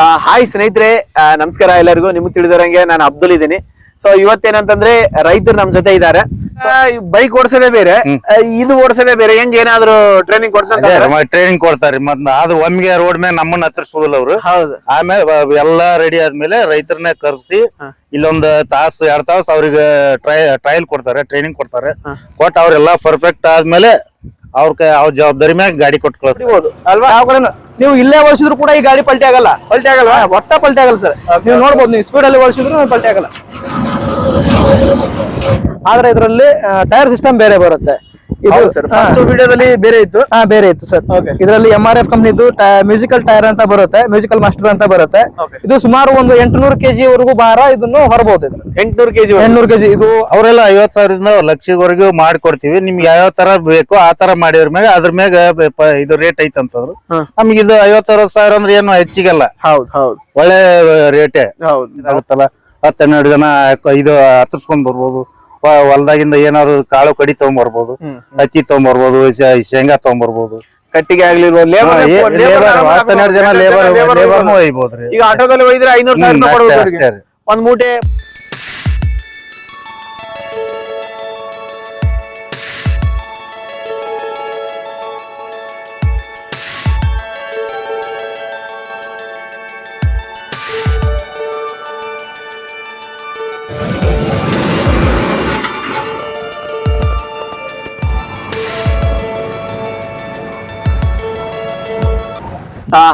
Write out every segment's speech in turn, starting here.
Hi ಸ್ನೇಹಿತರೆ. ನಮಸ್ಕಾರ ಎಲ್ಲರಿಗೂ. ನಿಮ್ಗೆ ತಿಳಿದಿರಂಗೆ ನಾನು ಅಬ್ದುಲ್ ಇದ್ದೀನಿ. ಸೊ ಇವತ್ತೇನಂತಂದ್ರೆ ರೈತರು ನಮ್ ಜೊತೆ ಇದಾರೆ ಬೈಕ್ ಓಡಿಸೋದೇ ಬೇರೆ. ಇದು ಓಡಿಸೋದೇ ಬೇರೆ. ಹೆಂಗ್ ಏನಾದ್ರು ಟ್ರೈನಿಂಗ್ ಕೊಡ್ತಾರೆ ಟ್ರೈನಿಂಗ್ ಕೊಡ್ತಾರೆ. ಮತ್ ಅದು ಒಮ್ಮಿಗೆ ರೋಡ್ ಮೇಲೆ ನಮ್ಮನ್ನ ಹತ್ತಿರಿಸೋದಿಲ್ಲ ಅವ್ರು. ಹೌದು. ಆಮೇಲೆ ಎಲ್ಲಾ ರೆಡಿ ಆದ್ಮೇಲೆ ರೈತರನ್ನ ಕರ್ಸಿ ಇಲ್ಲೊಂದು ತಾಸು ಎರಡ್ ತಾಸು ಅವ್ರಿಗೆ ಟ್ರೈ ಟ್ರಯಲ್ ಕೊಡ್ತಾರೆ ಟ್ರೈನಿಂಗ್ ಕೊಡ್ತಾರೆ. ಕೊಟ್ಟು ಅವ್ರೆಲ್ಲಾ ಪರ್ಫೆಕ್ಟ್ ಆದ್ಮೇಲೆ ಅವ್ರ ಕೈ ಅವ್ರ ಜವಾಬ್ದಾರಿ ಮ್ಯಾಗ ಗಾಡಿ ಕೊಟ್ಟು ಕಳಿಸ್ಬೋದು ಅಲ್ವಾ? ಯಾವ ನೀವು ಇಲ್ಲೇ ಓಡಿಸಿದ್ರು ಕೂಡ ಈ ಗಾಡಿ ಪಲ್ಟಿ ಆಗಲ್ಲ. ಪಲ್ಟಿ ಆಗಲ್ಲ? ಒಟ್ಟ ಪಲ್ಟಿ ಆಗಲ್ಲ ಸರ್. ನೀವು ನೋಡ್ಬೋದು ನೀವು ಸ್ಪೀಡ್ ಅಲ್ಲಿ ಓಡಿಸಿದ್ರು ಪಲ್ಟಿ ಆಗಲ್ಲ. ಆದ್ರೆ ಇದರಲ್ಲಿ ಟೈರ್ ಸಿಸ್ಟಮ್ ಬೇರೆ ಬರುತ್ತೆ. ಇದು ಹೌದು. ಸರ್ ಫಸ್ಟ್ ವಿಡಿಯೋದಲ್ಲಿ ಬೇರೆ ಇತ್ತು. ಹಾ ಬೇರೆ ಇತ್ತು ಸರ್. ಇದರಲ್ಲಿ ಎಂ ಆರ್ ಎಫ್ ಕಂಪ್ನಿದು ಮ್ಯೂಸಿಕಲ್ ಟೈರ್ ಅಂತ ಬರುತ್ತೆ ಮ್ಯೂಸಿಕಲ್ ಮಾಸ್ಟರ್ ಅಂತ ಬರುತ್ತೆ. ಇದು ಸುಮಾರು ಒಂದು ಎಂಟುನೂರು ಕೆಜಿ ವರೆಗೂ ಭಾರ ಇದನ್ನು ಹೊರಬಹುದು ಇದ್ರ ಎಂಟುನೂರು ಕೆಜಿ ಎಂಟುನೂರು ಕೆಜಿ ಇದು ಅವರೆಲ್ಲ ಐವತ್ ಸಾವಿರದಿಂದ ಲಕ್ಷವರೆಗೂ ಮಾಡ್ಕೊಡ್ತೀವಿ. ನಿಮ್ಗೆ ಯಾವ ತರ ಬೇಕು ಆ ತರ ಮಾಡಿದ್ರ ಮ್ಯಾಗ ಅದ್ರ ಮ್ಯಾಗ ಇದು ರೇಟ್ ಐತ್ ಅಂತಂದ್ರು. ನಮ್ಗೆ ಇದು ಐವತ್ ಅರವತ್ ಸಾವಿರ ಅಂದ್ರೆ ಏನು ಹೆಚ್ಚಿಗೆಲ್ಲ. ಹೌದು ಹೌದು. ಒಳ್ಳೆ ರೇಟೇ ಹೌದು. ಆಗುತ್ತಲ್ಲ ಹತ್ತು ಹನ್ನೆರಡು ಜನ ಇದು ಹತ್ತಿಸ್ಕೊಂಡ್ ಬರ್ಬೋದು. ಹೊಲ್ದಾಗಿಂದ ಏನಾದ್ರು ಕಾಳು ಕಡಿ ತಗೊಂಬರ್ಬೋದು ಹತ್ತಿ ತಗೊಂಬರ್ಬೋದು ಶ- ಶೇಂಗಾ ತಗೊಂಬರ್ಬೋದು. ಕಟ್ಟಿಗೆ ಆಗ್ಲಿರ್ಬೋದು ಲೇಬರ್ ಲೇಬರ್ ಹತ್ತು ಹನ್ನೆರಡು ಜನ ಲೇಬರ್ ಲೇಬರ್ನು ಒಯ್ಬೋದ್ರಿ ಈಗ ಆಟೋದಲ್ಲಿ ಒಯ್ದ್ರೆ ಐನೂರು ಸಾವಿರ. ಒಂದ್ ಮೂಟೆ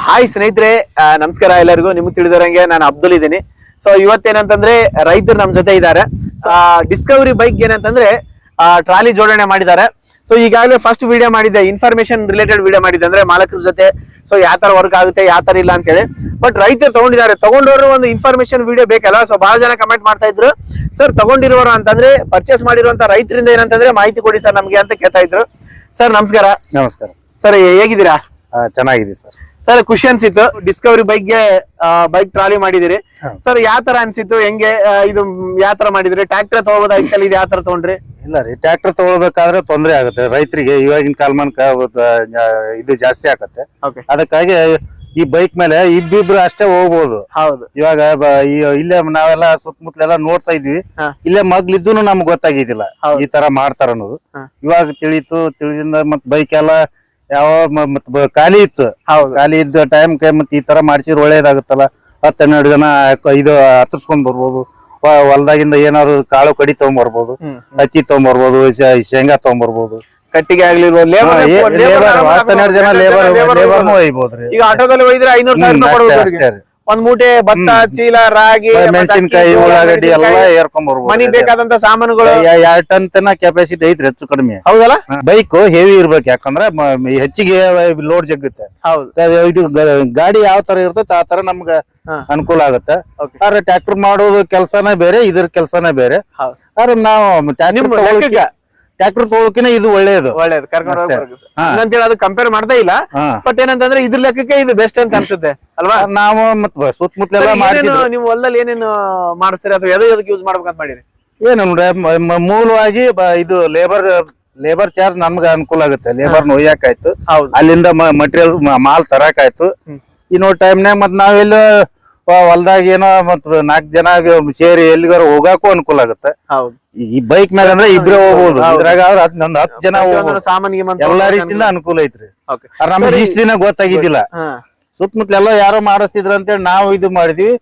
ಹಾಯ್ ಸ್ನೇಹಿತರೆ. ನಮಸ್ಕಾರ ಎಲ್ಲರಿಗೂ. ನಿಮ್ಗೆ ತಿಳಿದಿರಂಗೆ ನಾನು ಅಬ್ದುಲ್ ಇದ್ದೀನಿ. ಸೊ ಇವತ್ತೇನಂತಂದ್ರೆ ರೈತರು ನಮ್ ಜೊತೆ ಇದ್ದಾರೆ. ಡಿಸ್ಕವರಿ ಬೈಕ್ ಏನಂತಂದ್ರೆ ಟ್ರಾಲಿ ಜೋಡಣೆ ಮಾಡಿದ್ದಾರೆ. ಸೊ ಈಗಾಗಲೇ ಫಸ್ಟ್ ವಿಡಿಯೋ ಮಾಡಿದ್ದೆ. ಇನ್ಫಾರ್ಮೇಶನ್ ರಿಲೇಟೆಡ್ ವಿಡಿಯೋ ಮಾಡಿದ್ದೆ ಅಂದ್ರೆ ಮಾಲಕರ ಜೊತೆ. ಸೊ ಯಾವ ತರ ವರ್ಕ್ ಆಗುತ್ತೆ ಯಾವ ತರ ಇಲ್ಲ ಅಂತೇಳಿ. ಬಟ್ ರೈತರು ತಗೊಂಡಿದ್ದಾರೆ. ತಗೊಂಡವರು ಒಂದು ಇನ್ಫಾರ್ಮೇಶನ್ ವಿಡಿಯೋ ಬೇಕಲ್ಲ? ಸೊ ಬಹಳ ಜನ ಕಮೆಂಟ್ ಮಾಡ್ತಾ ಇದ್ರು. ಸರ್ ತಗೊಂಡಿರೋರು ಅಂತಂದ್ರೆ ಪರ್ಚೇಸ್ ಮಾಡಿರುವಂತ ರೈತರಿಂದ ಏನಂತಂದ್ರೆ ಮಾಹಿತಿ ಕೊಡಿ ಸರ್ ನಮ್ಗೆ ಅಂತ ಕೇಳ್ತಾ ಇದ್ರು. ಸರ್ ನಮಸ್ಕಾರ. ನಮಸ್ಕಾರ. ಸರ್ ಹೇಗಿದ್ದೀರಾ? ಚೆನ್ನಾಗಿದೆ ಸರ್. ಸರ್ ಖುಷಿ ಅನ್ಸಿತ್ತು. ಡಿಸ್ಕವರಿ ಬೈಕ್ಗೆ ಬೈಕ್ ಟ್ರಾಲಿ ಮಾಡಿದಿರಿ ಸರ್ ಯಾವ ತರ ಅನ್ಸಿತ್ತು? ಹೆಂಗೆ ಇದು ಯಾವ ತರ ಮಾಡಿದ್ರಿ? ಟ್ರಾಕ್ಟರ್ ತಗೋಬೋದಾಗಿತ್ತಲ್ಲ ಇದು ಯಾವ ತರ ತಗೊಂಡ್ರಿ? ಇಲ್ಲ ರೀ ಟ್ರಾಕ್ಟರ್ ತಗೋಬೇಕಾದ್ರೆ ತೊಂದರೆ ಆಗುತ್ತೆ. ರೈತರಿಗೆ ಇವಾಗಿನ ಕಾಲಮಾನಕ ಇದು ಜಾಸ್ತಿ ಆಗತ್ತೆ ಅದಕ್ಕಾಗಿ ಈ ಬೈಕ್ ಮೇಲೆ ಇಬ್ಬಿಬ್ರು ಅಷ್ಟೇ ಹೋಗ್ಬೋದು. ಹೌದು. ಇವಾಗ ಇಲ್ಲೇ ನಾವೆಲ್ಲ ಸುತ್ತಮುತ್ತಲೆಲ್ಲ ನೋಡ್ತಾ ಇದ್ವಿ. ಇಲ್ಲೇ ಮಗ್ಲಿದ್ದು ನಮ್ಗೆ ಗೊತ್ತಾಗಿದ್ದಿಲ್ಲ. ಈ ತರ ಮಾಡ್ತಾರ ಅನ್ನೋದು. ಇವಾಗ ತಿಳಿತು ತಿಳಿದಿಂದ ಮತ್ ಬೈಕ್ ಎಲ್ಲ ಯಾವ ಖಾಲಿ ಇತ್ತು. ಖಾಲಿ ಇದ್ದ ಟೈಮ್ ಮತ್ತೆ ಈ ತರ ಮಾಡ್ಸಿದ್ರೆ ಒಳ್ಳೇದಾಗುತ್ತಲ್ಲ? ಹತ್ತು ಹನ್ನೆರಡು ಜನ ಕ- ಇದು ಹತ್ತಿಸ್ಕೊಂಡ್ ಬರ್ಬೋದು. ಹೊಲದಾಗಿಂದ ಏನಾದ್ರು ಕಾಳು ಕಡಿ ತೊಗೊಂಬರ್ಬೋದು. ಹ್ಮ್. ಹತ್ತಿ ತಗೊಂಬರ್ಬೋದು ಶ- ಶೇಂಗಾ ತೊಗೊಂಬರ್ಬೋದು. ಕಟ್ಟಿಗೆ ಆಗ್ಲಿಲ್ವ ಲೇಬರ್ ಹನ್ನೆರಡು ಜನ ಲೇಬರ್ ಲೇಬರ್ ಒಯ್ಬೋದ್ರಿ ಈಗ ಆಟೋದಲ್ಲಿ ಒಯ್ದ್ರೆ ಐನೂರು ಸಾವಿರ ಒಂದ್ ಮೂಟೆ ಭತ್ತ ಚೀಲ ರಾಗಿ ಮೆಣಸಿನ್ಕಾಯಿ ಉಳ್ಳಾಗಡ್ಡಿ ಎಲ್ಲ ಏರ್ಕೊಂಡ್ ಮನಿಗ್ ಬರ್ಬೋದು ಬೇಕಾದಂತ ಸಾಮಾನುಗಳು ಎರಡ್ ಟನ್ ತನ ಕೆಪಾಸಿಟಿ ಐತ್ರಿ ಹೆಚ್ಚು ಕಡಿಮೆ. ಹೌದಲ್ಲ? ಬೈಕ್ ಹೆವಿ ಇರ್ಬೇಕು ಯಾಕಂದ್ರೆ ಹೆಚ್ಚಿಗೆ ಲೋಡ್ ಜಗ್ಗುತ್ತೆ. ಇದು ಗಾಡಿ ಯಾವ ತರ ಇರ್ತೈತೆ ಆ ತರ ನಮ್ಗ ಅನುಕೂಲ ಆಗುತ್ತೆ. ಆದ್ರೆ ಟ್ರ್ಯಾಕ್ಟರ್ ಮಾಡೋದು ಕೆಲಸನೇ ಬೇರೆ ಇದ್ರ ಕೆಲಸನೇ ಬೇರೆ. ಆದ್ರೆ ನಾವು ಟ್ರ್ಯಾಕ್ಟರ್ ತಗೊಳಕಿನ ಇದು ಒಳ್ಳೇದು. ಒಳ್ಳೇದು. ಕರ್ಕೊಂಡು ಅಷ್ಟೇ. ಹೋಗ್ಬೇಕು ಹಾ. ಹಂಗಂತೇಳಿ ಅದು ಕಂಪೇರ್ ಮಾಡ್ತಾ ಇಲ್ಲ ಬಟ್ ಏನಂತಂದ್ರೆ ಇದ್ರ ಲೆಕ್ಕಕ್ಕೆ ಇದು ಬೆಸ್ಟ್ ಅಂತ ಅನ್ಸುತ್ತೆ ಅಲ್ವಾ? ನಾವು ಸುತ್ತಮುತ್ತ ಸುತ್ತಮುತ್ತಲೆಲ್ಲ ನೀವು ಹೊಲದಲ್ಲಿ ಏನೇನು ಮಾಡಿಸ್ತೀರಿ? ಅಥವಾ ಎದು ಎದಕ್ಕೆ ಯೂಸ್ ಮಾಡ್ಬೇಕಂತ ಮಾಡಿರಿ? ಏನು ಮೂಲವಾಗಿ ಇದು ಲೇಬರ್ ಲೇಬರ್ ಚಾರ್ಜ್ ನಮ್ಗೆ ಅನುಕೂಲ ಆಗುತ್ತೆ. ಲೇಬರ್ ಒಯ್ಯಾಕಾಯ್ತು ಅಲ್ಲಿಂದ ಮಟೀರಿಯಲ್ ಮಾಲ್ ತರಕಾಯ್ತು. ಇನ್ನೊಂದು ಇನ್ನೋ ಟೈಮ್ನಾಗ ಮತ್ ನಾವೆಲ್ಲ ಹೊಲ್ದಾಗ ಏನೋ ಮತ್ ನಾಲ್ಕ್ ಜನ ಸೇರಿ ಎಲ್ಲಿಗಾರ ಹೋಗಾಕು ಅನುಕೂಲ ಆಗುತ್ತೆ. ಈ ಬೈಕ್ ಮೇಲೆ ಅಂದ್ರೆ ಇಬ್ರೇ ಹೋಗ್ಬೋದು. ಇದ್ರಾಗ ಒಂದ್ ಹತ್ ಜನ ಹೋಗ್ಬೋದು. ಎಲ್ಲಾ ರೀತಿಯಿಂದ ಅನುಕೂಲ ಐತ್ರಿ. ನಮ್ಗೆ. ಇಷ್ಟ ದಿನ ಗೊತ್ತಾಗಿದ್ದಿಲ್ಲ. ಸುತ್ತಮುತ್ತಲ ಸುತ್ತಮುತ್ತಲೆಲ್ಲ ಯಾರೋ ಮಾಡಿಸ್ತಿದ್ರ ಅಂತೇಳಿ ನಾವು ಇದು ಮಾಡಿದ್ವಿ.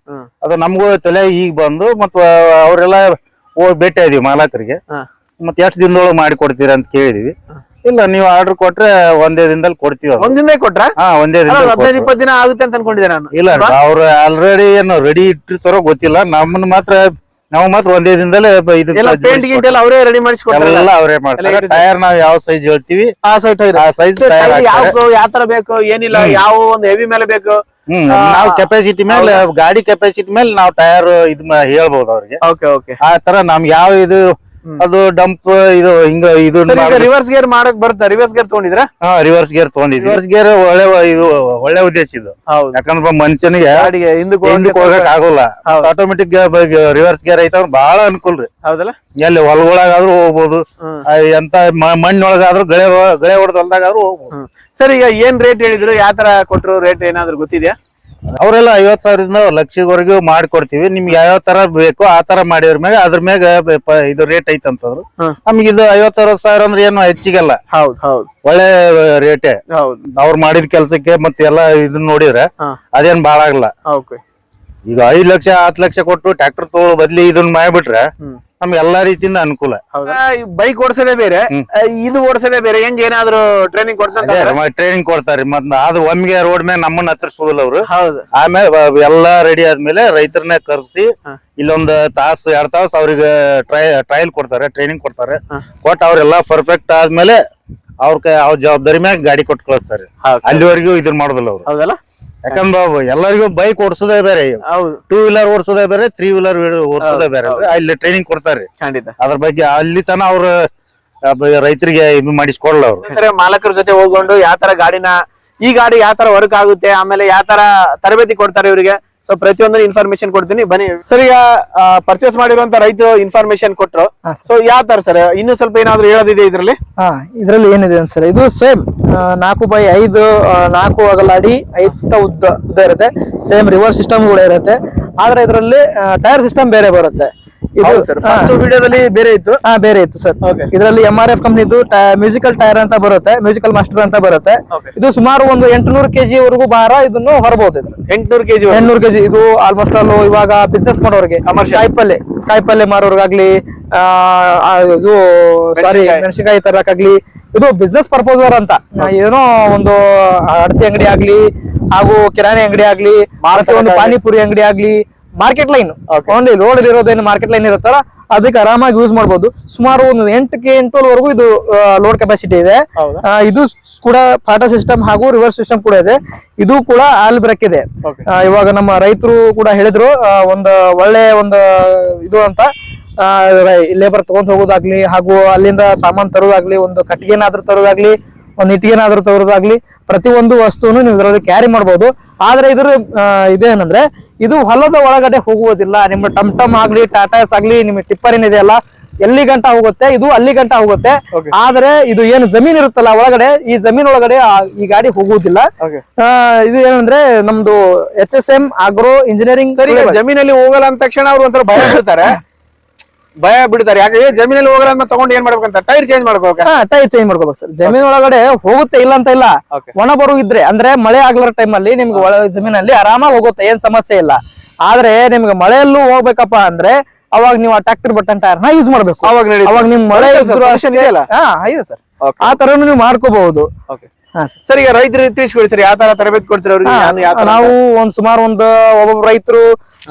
ಅದು ನಮಗೂ ತಲೆ ಈಗ ಬಂದು ಮತ್ ಅವರೆಲ್ಲ ಹೋಗಿ ಭೇಟಿ ಆದಿವಿ ಮಾಲಕರಿಗೆ ಮತ್ತೆ ಮತ್ ಎಷ್ಟ್ ದಿನದೊಳಗೆ ಮಾಡಿ ಕೊಡ್ತೀರಾ ಅಂತ ಕೇಳಿದ್ವಿ. ಇಲ್ಲ ನೀವು ಆರ್ಡರ್ ಕೊಟ್ರೆ ಒಂದೇ ದಿನದಲ್ಲಿ ಕೊಡ್ತೀವಿ ಒಂದೇ ಒಂದ್ ದಿನ ಕೊಟ್ರ? ಹಾ ಒಂದೇ ದಿನ ಹದಿನೈದು ಇಪ್ಪತ್ತು ದಿನ ಆಗುತ್ತೆ ಅಂತ ಅನ್ಕೊಂಡಿದ್ದೆ ನಾನು. ಇಲ್ಲ ಅವ್ರು ಆಲ್ರೆಡಿ ಏನು ರೆಡಿ ಇಟ್ಟಿರ್ತಾರೋ ಗೊತ್ತಿಲ್ಲ. ನಮ್ಮನ್ನ ಮಾತ್ರ ನಾವು ಮಾತ್ರ ಒಂದೇ ದಿನದಲ್ಲೇ ಬ- ಇದು ಎಲ್ಲ ಪೇಂಟ್ ಗಿಂಟ್ ಎಲ್ಲ ಅವರೇ ರೆಡಿ ಮಾಡಿಸ್ಕೊಡ್ತಾರಲ್ಲ ಎಲ್ಲ ಅವರೇ ಮಾಡ್ತಾರೆ. ಎಲ್ಲ ಟೈರ್ ನಾವ್ ಯಾವ ಸೈಜ್ ಹೇಳ್ತೀವಿ? ಆ ಸೈಟ್ ಆ ಸೈಜ್ ಯಾವ ಯಾವ ತರ ಬೇಕು ಏನಿಲ್ಲ ಯಾವ ಒಂದು ಹೆವಿ ಮೇಲೆ ಬೇಕು ಹ್ಮ್ ನಾವು ಕೆಪಾಸಿಟಿ ಮೇಲೆ ಗಾಡಿ ಕೆಪಾಸಿಟಿ ಮೇಲೆ ನಾವು ಟೈರ್ ಇದ್ ಮಾ- ಹೇಳ್ಬೋದು ಅವ್ರಿಗೆ. ಓಕೆ ಓಕೆ ಆ ತರ ನಮ್ಗೆ ಯಾವ ಇದು ಅದು ಡಂಪ್ ಇದು ಹಿಂಗ ಇದು ರಿವರ್ಸ್ ಗೇರ್ ಮಾಡಕ್ ಬರುತ್ತೆ? ರಿವರ್ಸ್ ಗೇರ್ ತಗೊಂಡಿದ್ರ? ರಿವರ್ಸ್ ಗೇರ್ ತಗೊಂಡಿದ್ವಿ. ರಿವರ್ಸ್ ಗೇರ್ ಒಳ್ಳೆ ಇದು ಒಳ್ಳೆ ಉದ್ದೇಶ ಇದು. ಯಾಕಂದ್ರ ಮನುಷ್ಯನಿಗೆ ಹಿಂದಕ್ಕೆ ಹೋಗಕ್ ಆಗೋಲ್ಲ. ಆಟೋಮೆಟಿಕ್ ರಿವರ್ಸ್ ಗೇರ್ ಐತ ಬಹಳ ಅನುಕೂಲ ರೀ. ಹೌದಲ್ಲ? ಎಲ್ಲಿ ಹೊಲಗೊಳಗಾದ್ರೂ ಹೋಗ್ಬೋದು. ಎಂತ ಮಣ್ಣೊಳಗಾದ್ರೂ ಗಳೆ ಗಳೆ ಹೊಡೆದ ಹೊಲ್ದಾಗಾದ್ರೂ ಹೋಗ್ಬೋದು. ಸರ್ ಈಗ ಏನ್ ರೇಟ್ ಹೇಳಿದ್ರು? ಯಾವ ತರ ಕೊಟ್ಟರು ರೇಟ್ ಏನಾದ್ರು ಗೊತ್ತಿದ್ಯಾ? ಅವರೆಲ್ಲ ಐವತ್ ಸಾವಿರದಿಂದ ಲಕ್ಷವರೆಗೂ ಮಾಡ್ಕೊಡ್ತೀವಿ. ನಿಮ್ಗೆ ಯಾವ ತರ ಬೇಕು ಆ ತರ ಮಾಡಿದ್ರ ಮ್ಯಾಗ ಅದ್ರ ಮ್ಯಾಗ ಬೆ- ಇದು ರೇಟ್ ಐತಂತಂದ್ರು ಅಂತಂದ್ರು ನಮ್ಗೆ ಇದು ಐವತ್ ಅರವತ್ ಸಾವಿರ ಅಂದ್ರೆ ಏನು ಹೆಚ್ಚಿಗೆಲ್ಲ. ಹೌದು ಹೌದು. ಒಳ್ಳೆ ರೇಟೆ ಅವ್ರು ಮಾಡಿದ ಕೆಲ್ಸಕ್ಕೆ ಮತ್ತೆ ಎಲ್ಲ ಇದನ್ನ ನೋಡಿದ್ರೆ ಅದೇನ್ ಬಾಳ ಆಗಲ್ಲ. ಓಕೆ ಈಗ ಐದ್ ಲಕ್ಷ ಹತ್ತು ಲಕ್ಷ ಕೊಟ್ಟು ಟ್ರ್ಯಾಕ್ಟರ್ ತಗೊಳ್ಳೋ ಬದ್ಲಿ ಇದನ್ನ ಮಾಡ್ಬಿಟ್ರೆ ನಮ್ಗೆ ಎಲ್ಲಾ ರೀತಿಯಿಂದ ಅನುಕೂಲ. ಬೈಕ್ ಓಡಿಸೋದೇ ಬೇರೆ. ಇದು ಓಡಿಸೋದೇ ಬೇರೆ. ಹೆಂಗ್ ಏನಾದ್ರು ಟ್ರೈನಿಂಗ್ ಕೊಡ್ತಾರೆ ಟ್ರೈನಿಂಗ್ ಕೊಡ್ತಾರೆ ಮತ್ ಅದು ಒಮ್ಗೆ ರೋಡ್ ಮೇಲೆ ನಮ್ಮನ್ನ ಹತ್ತಿರ್ಸೋದಿಲ್ಲ ಅವ್ರು? ಹೌದು. ಆಮೇಲೆ ಎಲ್ಲಾ ರೆಡಿ ಆದ್ಮೇಲೆ ರೈತರನ್ನೇ ಕರ್ಸಿ. ಇಲ್ಲೊಂದ್ ತಾಸು ಎರಡ್ ತಾಸು ಅವ್ರಿಗೆ ಟ್ರೈ ಟ್ರಯಲ್ ಕೊಡ್ತಾರೆ ಟ್ರೈನಿಂಗ್ ಕೊಡ್ತಾರೆ. ಕೊಟ್ಟ ಅವ್ರೆಲ್ಲಾ ಪರ್ಫೆಕ್ಟ್ ಆದ್ಮೇಲೆ ಅವ್ರ ಕೈ ಅವ್ರ ಜವಾಬ್ದಾರಿ ಮ್ಯಾಗ ಗಾಡಿ ಕೊಟ್ಟು ಕಳಿಸ್ತಾರೆ. ಅಲ್ಲಿವರೆಗೂ ಇದನ್ನ ಮಾಡೋದಿಲ್ಲ ಅವ್ರು. ಹೌದಲ್ಲ? ಯಾಕಂದ್ರೆ ಎಲ್ಲರಿಗೂ ಬೈಕ್ ಓಡಿಸೋದೇ ಬೇರೆ ಟೂ ವೀಲರ್ ಓಡಿಸೋದೇ ಬೇರೆ ತ್ರೀ ವೀಲರ್ ಓಡಿಸೋದೇ ಬೇರೆ. ಅಲ್ಲಿ ಟ್ರೈನಿಂಗ್ ಕೊಡ್ತಾರೆ. ಖಂಡಿತ. ಅದ್ರ ಬಗ್ಗೆ ಅಲ್ಲಿ ತನ ಅವ್ರು ರೈತರಿಗೆ ಇದು ಮಾಡಿಸ್ಕೊಳ್ಳ ಅವ್ರು. ಸರಿ ಮಾಲಕರ ಜೊತೆ ಹೋಗ್ಕೊಂಡು ಯಾವ ತರ ಗಾಡಿನ ಈ ಗಾಡಿ ಯಾವ ತರ ವರ್ಕ್ ಆಗುತ್ತೆ ಆಮೇಲೆ ಯಾವ ತರ ತರಬೇತಿ ಕೊಡ್ತಾರೆ ಇವರಿಗೆ? ಸೊ ಪ್ರತಿಯೊಂದು ಇನ್ಫಾರ್ಮೇಶನ್ ಕೊಡ್ತೀನಿ. ಬನ್ನಿ. ಸರ್ ಈಗ ಪರ್ಚೇಸ್ ಮಾಡಿರುವಂತ ರೈತರು ಇನ್ಫಾರ್ಮೇಶನ್ ಕೊಟ್ರು. ಹಾ, ಸೊ ಯಾವ ತರ ಸರ್ ಇನ್ನು ಸ್ವಲ್ಪ ಏನಾದ್ರು ಹೇಳೋದಿದೆ ಇದರಲ್ಲಿ? ಹಾ ಇದ್ರಲ್ಲಿ ಏನಿದೆ ಸರ್ ಇದು ಸೇಮ್ ನಾಲ್ಕು ಬೈ ಐದು ನಾಲ್ಕು ಅಗಲ ಅಡಿ ಐದು ಫುಟ ಉದ್ದ ಉದ್ದ ಇರುತ್ತೆ. ಸೇಮ್ ರಿವರ್ಸ್ ಸಿಸ್ಟಮ್ ಕೂಡ ಇರುತ್ತೆ. ಆದ್ರೆ ಇದರಲ್ಲಿ ಟೈರ್ ಸಿಸ್ಟಮ್ ಬೇರೆ ಬರುತ್ತೆ. ಸರ್. ಫಸ್ಟ್ ವಿಡಿಯೋದಲ್ಲಿ ಬೇರೆ ಇತ್ತು? ಹಾ ಬೇರೆ ಇತ್ತು ಸರ್. ಇದರಲ್ಲಿ ಎಂ ಆರ್ ಎಫ್ ಕಂಪ್ನಿದು ಮ್ಯೂಸಿಕಲ್ ಟೈರ್ ಅಂತ ಬರುತ್ತೆ ಮ್ಯೂಸಿಕಲ್ ಮಾಸ್ಟರ್ ಅಂತ ಬರುತ್ತೆ. ಇದು ಸುಮಾರು ಒಂದು ಎಂಟುನೂರು ಕೆಜಿ ವರೆಗೂ ಭಾರ ಇದನ್ನು ಹೊರಬಹುದು ಇದು ಎಂಟ್ನೂರು ಕೆಜಿ ಎಂಟುನೂರು ಕೆಜಿ. ಇದು ಆಲ್ಮೋಸ್ಟ್ ಆಲ್ ಇವಾಗ ಬಿಸ್ನೆಸ್ ಮಾಡೋರಿಗೆ. ಕಾಯಿಪಲ್ಲೆ ಕಾಯಿಪಲ್ಲೆ ಮಾರೋರ್ಗಾಗ್ಲಿ ಇದು ಸಾರಿ ಮೆಣಸಿನ್ಕಾಯಿ. ತರಕಾಗ್ಲಿ ಇದು ಬಿಸ್ನೆಸ್ ಪರ್ಪೋಸರ್ ಅಂತ. ಏನೋ ಒಂದು ಅಡತಿ ಅಂಗಡಿ ಆಗ್ಲಿ ಹಾಗೂ ಕಿರಾಣಿ ಅಂಗಡಿ ಆಗ್ಲಿ ಒಂದು ಪಾನಿಪುರಿ ಅಂಗಡಿ ಆಗ್ಲಿ ಮಾರ್ಕೆಟ್ ಲೈನ್. ಓನ್ಲಿ ರೋಡ್ ಇರೋದೇನು ಮಾರ್ಕೆಟ್ ಲೈನ್ ಇರುತ್ತಲ್ಲ ಅದಕ್ಕೆ ಆರಾಮಾಗಿ ಯೂಸ್ ಮಾಡಬಹುದು ಸುಮಾರು ಒಂದು ಎಂಟಕ್ಕೆ ಎಂಟುವರೆಗೂ ಇದು ಲೋಡ್ ಕೆಪಾಸಿಟಿ ಇದೆ. ಇದು ಕೂಡ ಪಾಟ ಸಿಸ್ಟಮ್ ಹಾಗೂ ರಿವರ್ಸ್ ಸಿಸ್ಟಮ್ ಕೂಡ ಇದೆ. ಇದು ಕೂಡ ಆಲ್ ಬ್ರೇಕ್ ಇದೆ. ಇವಾಗ ನಮ್ಮ ರೈತರು ಕೂಡ ಹೇಳಿದ್ರು ಒಂದು ಒಳ್ಳೆ ಒಂದು ಇದು ಅಂತ. ಲೇಬರ್ ತಗೊಂಡ್ ಹೋಗೋದಾಗ್ಲಿ ಹಾಗೂ ಅಲ್ಲಿಂದ ಸಾಮಾನು ತರೋದಾಗ್ಲಿ ಒಂದು ಕಟ್ಟಿಗೆನಾದ್ರೂ ತರೋದಾಗ್ಲಿ ಒಂದು ಇಟ್ಟಿಗೆನಾದ್ರೂ ಪ್ರತಿ ಪ್ರತಿಯೊಂದು ವಸ್ತುವನ್ನು ನೀವು ಇದರಲ್ಲಿ ಕ್ಯಾರಿ ಮಾಡ್ಬೋದು. ಆದ್ರೆ ಇದ್ರ ಇದೇನಂದ್ರೆ ಇದು ಹೊಲದ ಒಳಗಡೆ ಹೋಗುವುದಿಲ್ಲ. ನಿಮ್ಮ ಟಮ್ ಟಮ್ ಆಗ್ಲಿ ಟಾಟಾಸ್ ಆಗ್ಲಿ ನಿಮ್ಮ ಟಿಪ್ಪರ್ ಏನಿದೆಯಲ್ಲ ಎಲ್ಲಿ ಗಂಟ ಹೋಗುತ್ತೆ? ಇದು ಅಲ್ಲಿ ಗಂಟ ಹೋಗುತ್ತೆ. ಆದ್ರೆ ಇದು ಏನು ಜಮೀನ್ ಇರುತ್ತಲ್ಲ ಒಳಗಡೆ ಈ ಜಮೀನ್ ಒಳಗಡೆ ಈ ಗಾಡಿ ಹೋಗುವುದಿಲ್ಲ. ಇದು ಏನಂದ್ರೆ ನಮ್ದು H S M agro engineering sir ಜಮೀನಲ್ಲಿ ಹೋಗಲ್ಲ ಅಂದ ತಕ್ಷಣ ಅವ್ರು ಒಂಥರ ಭಯ ಬಿಡ್ತಾರೆ ಭಯ ಬಿಡ್ತಾರೆ. ಯಾಕೆ? ಜಮೀನಲ್ಲಿ ಹೋಗಲ್ಲ ಅಂತ ತಗೊಂಡು ಏನ್ ಮಾಡ್ಬೇಕಂತ? ಟೈರ್ ಚೇಂಜ್ ಮಾಡ್ಕೋಕ ಟೈರ್ ಚೇಂಜ್ ಮಾಡ್ಕೋಬೇಕು ಸರ್ ಜಮೀನ್ ಒಳಗಡೆ ಹೋಗುತ್ತೆ ಇಲ್ಲ ಅಂತ ಇಲ್ಲ. Okay. ಒಣ ಬರು ಇದ್ರೆ ಅಂದ್ರೆ ಮಳೆ ಆಗ್ಲಾರ ಟೈಮ್ ಅಲ್ಲಿ ನಿಮ್ಗೆ ಒಳ ಜಮೀನಲ್ಲಿ ಆರಾಮಾಗಿ ಹೋಗುತ್ತೆ ಏನ್ ಸಮಸ್ಯೆ ಇಲ್ಲ. ಆದ್ರೆ ನಿಮ್ಗೆ ಮಳೆಯಲ್ಲೂ ಹೋಗ್ಬೇಕಪ್ಪ ಅಂದ್ರೆ ಅವಾಗ ನೀವು ಆ ಟ್ರಾಕ್ಟರ್ ಬಟನ್ ಟೈರ್ನ ಯೂಸ್ ಮಾಡ್ಬೇಕು. ಅವಾಗ ನಡೀತದೆ. ಅವಾಗ ನಿಮ್ ಮಳೆ ಬರುತ್ತೆ sir, ಇದ್ರೂ solution ಇದೆಯಲ್ಲ? ಹಾ ಇದೆ ಸರ್ Okay. ಆ ತರನು ನೀವು ಮಾಡ್ಕೋಬಹುದು. ಹಾ ಸರ್. ಈಗ ರೈತರಿಗೆ ತಿಳಿಸ್ಕೊಡಿ ಸರ್ ಯಾವ ತರ ತರಬೇತಿ ಕೊಡ್ತಾರೆ ಅವ್ರಿಗೆ? ನಾವು ಒಂದ್ ಸುಮಾರು ಒಂದ್ ಒಬ್ಬೊಬ್ಬ ರೈತರು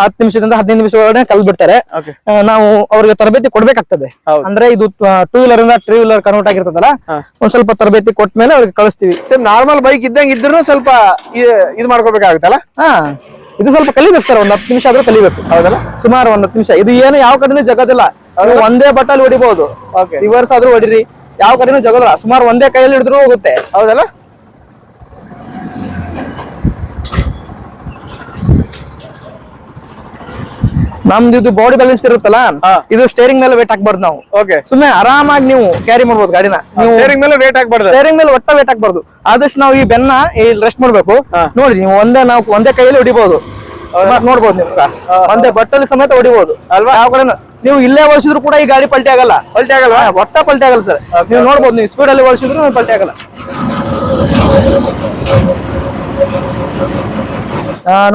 ಹತ್ತು ನಿಮಿಷದಿಂದ ಹದಿನೈದು ನಿಮಿಷ ಒಳಗಡೆ ಕಲ್ ಬಿಡ್ತಾರೆ ನಾವು ಅವ್ರಿಗೆ ತರಬೇತಿ ಕೊಡ್ಬೇಕಾಗ್ತದೆ. ಅಂದ್ರೆ ಇದು ಟೂ ವೀಲರ್ ಇಂದ ತ್ರೀ ವೀಲರ್ ಕನ್ವರ್ಟ್ ಆಗಿರ್ತದಲ್ಲ. ಒಂದ್ ಸ್ವಲ್ಪ ತರಬೇತಿ ಕೊಟ್ಟ ಮೇಲೆ ಅವ್ರಿಗೆ ಕಳಿಸ್ತೀವಿ. ಸರ್ ನಾರ್ಮಲ್ ಬೈಕ್ ಇದ್ದಂಗೆ ಇದ್ರು ಸ್ವಲ್ಪ ಇದು ಮಾಡ್ಕೋಬೇಕಾಗುತ್ತಲ್ಲ? ಹಾ ಇದು ಸ್ವಲ್ಪ ಕಲಿಬೇಕು ಸರ್ ಒಂದ್ ಹತ್ತು ನಿಮಿಷ ಆದ್ರೂ ಕಲಿಬೇಕು. ಹೌದಲ್ಲ? ಸುಮಾರು ಒಂದ್ ಹತ್ತು ನಿಮಿಷ. ಇದು ಏನು ಯಾವ ಕಡೆನೂ ಜಗದಿಲ್ಲ ಒಂದೇ ಬಟ್ಟಲ್ಲಿ ಹೊಡಿಬಹುದು. ರಿವರ್ಸ್ ಆದ್ರೂ ಹೊಡಿರಿ. ಯಾವ ಕಡೆನೂ ಜಗಲ್ಲ ಸುಮಾರು ಒಂದೇ ಕೈಯಲ್ಲಿ ಹಿಡಿದ್ರು ಹೋಗುತ್ತೆ. ಹೌದಲ್ಲ? ನಮ್ದು ಇದು ಬಾಡಿ ಬ್ಯಾಲೆನ್ಸ್ ಇರುತ್ತಲ್ಲ ಇದು ಸ್ಟೇರಿಂಗ್ ಮೇಲೆ ವೇಟ್ ಹಾಕ್ಬಾರ್ದು ನಾವು. ಓಕೆ ಸುಮ್ಮನೆ ಆರಾಮಾಗಿ ನೀವು ಕ್ಯಾರಿ ಮಾಡ್ಬೋದು ಗಾಡಿನ. ನೀವು ಸ್ಟೇರಿಂಗ್ ಮೇಲೆ ವೇಟ್ ಹಾಕ್ಬಾರ್ದು. ಸ್ಟೇರಿಂಗ್ ಮೇಲೆ ಒಟ್ಟ ವೇಟ್ ಹಾಕ್ಬಾರ್ದು. ಆದಷ್ಟು ನಾವು ಈ ಬೆನ್ನ ರೆಸ್ಟ್ ಮಾಡ್ಬೇಕು. ನೋಡಿ ನೀವು ಒಂದೇ ನಾವು ಒಂದೇ ಕೈಯಲ್ಲಿ ಹೊಡಿಬಹುದು ನೋಡ್ಬೋದು ನೀವು ಒಂದೇ ಬಟ್ಟಲ್ಲಿ ಸಮೇತ ಹೊಡಿಬಹುದು ಅಲ್ವಾ? ಯಾವ ಕಡೆ ನೀವು ಇಲ್ಲೇ ಓಡಿಸಿದ್ರು ಕೂಡ ಈ ಗಾಡಿ ಪಲ್ಟಿ ಆಗಲ್ಲ. ಪಲ್ಟಿ ಆಗಲ್ಲ ಒಟ್ಟ ಪಲ್ಟಿ ಆಗಲ್ಲ ಸರ್. ನೀವು ನೋಡ್ಬೋದು ನೀವು ಸ್ಪೀಡ್ ಅಲ್ಲಿ ಓಡಿಸಿದ್ರು ಪಲ್ಟಿ ಆಗಲ್ಲ.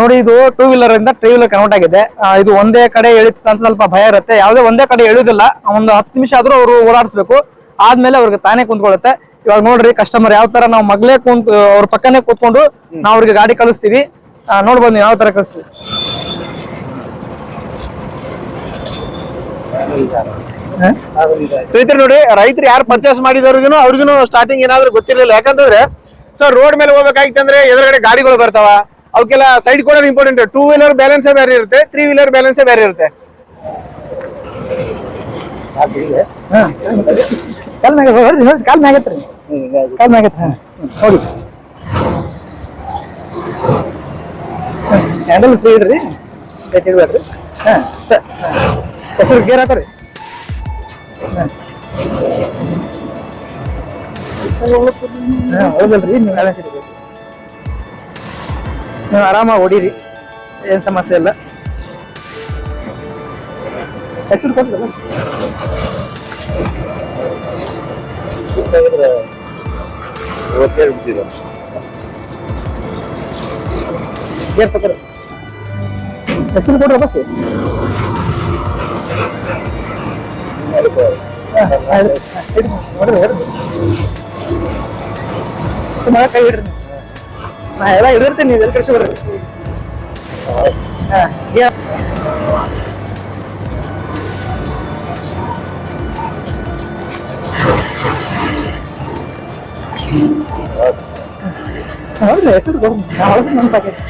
ನೋಡಿ ಇದು ಟೂ ವೀಲರ್ ಇಂದ ತ್ರೀ ವೀಲರ್ ಕನ್ವರ್ಟ್ ಆಗಿದೆ. ಇದು ಒಂದೇ ಕಡೆ ಎಳಿತ ಅಂತ ಸ್ವಲ್ಪ ಭಯ ಇರುತ್ತೆ. ಯಾವುದೇ ಒಂದೇ ಕಡೆ ಎಳೆಯೋದಿಲ್ಲ ಒಂದು ಹತ್ತು ನಿಮಿಷ ಆದ್ರೂ ಅವರು ಓಡಾಡಿಸ್ಬೇಕು. ಆದ್ಮೇಲೆ ಅವ್ರಿಗೆ ತಾನೇ ಕುಂತ್ಕೊಳ್ಳುತ್ತೆ. ಇವಾಗ ನೋಡ್ರಿ ಕಸ್ಟಮರ್ ಯಾವ ತರ ನಾವು ಮಗ್ಲೇ ಕುಂತ್ ಅವ್ರ ಪಕ್ಕನೆ ಕೂತ್ಕೊಂಡು ನಾವು ಅವ್ರಿಗೆ ಗಾಡಿ ಕಳಿಸ್ತೀವಿ. ನೋಡ್ಬೋದು ನೀವು ಯಾವ ತರ ಕಳಿಸ್ತೀವಿ ಸ್ನೇಹಿತರು ನೋಡಿ ರೈತರು ಯಾರು ಪರ್ಚೇಸ್ ಮಾಡಿದವ್ರಿಗೂ ಅವ್ರಿಗೂ ಸ್ಟಾರ್ಟಿಂಗ್ ಏನಾದ್ರು ಗೊತ್ತಿರಲಿಲ್ಲ. ಯಾಕಂತಂದ್ರೆ ಸೊ ರೋಡ್ ಮೇಲೆ ಹೋಗ್ಬೇಕಾಗಿತ್ತಂದ್ರೆ ಎದುರುಗಡೆ ಗಾಡಿಗಳು ಬರ್ತಾವ. ಅವಕ್ಕೆಲ್ಲ ಸೈಡ್ ಕೊಡೋದು ಇಂಪಾರ್ಟೆಂಟ್ ಟೂ ವೀಲರ್ ಬ್ಯಾಲೆನ್ಸ್ ಬೇರೆ ಇರುತ್ತೆ ತ್ರೀ ವೀಲರ್ ಬ್ಯಾಲೆನ್ಸ್ ಬೇರೆ ಇರುತ್ತೆ. ಹ. ಕಾಲ್ ಮ್ಯಾಗ ನೋಡಿ ಕಾಲ್ ಮ್ಯಾಗತ್ರಿ ಕಾಲ್ ಮ್ಯಾಗ ಐತ್ರಿ. ಹ. ಹೋಗಿ ಹ್ಯಾಂಡಲ್ ಫ್ರೀ ಇಡ್ರಿ. ಸ್ಟ್ರೈಟ್ ಇಡ್ಬೇಡ್ರಿ. ಹಾಂ ಸರ್ ಹೆಸರು ಗೇರ್ ಹಾಕೋರಿ. ಹಾಂ. ಹೌದಲ್ರಿ ನೀವು ಬ್ಯಾಲೆನ್ಸ್ ಇಡಬೇಕು. ನೀವು ಆರಾಮಾಗಿ ಹೊಡೀರಿ ಏನ್ ಸಮಸ್ಯೆ ಇಲ್ಲ. ಹೆಸರು ಕೊಟ್ಟಿಲ್ಲ ಬಸ್ ಗೇರ್ ಪಕ್ಕದ ಹೆಸರು ಕೊಡ್ರ ಬಸ್ ಸುಮಾರು ಕೈ ಇಡ್ರಿ ನಾ ಎಲ್ಲ ಇಡಿರ್ತೀನಿ ನೀವು ಎಲ್ಲಿ ಕಳ್ಸಿ ಬರ್ರಿ ಹಾ ಗೇರ್ ಹೌದು ಹೆಸರು ಕೊಡು ನಾ ಹೊಲಸು ನನ್ನ ಪ್ಯಾಕೆಟ್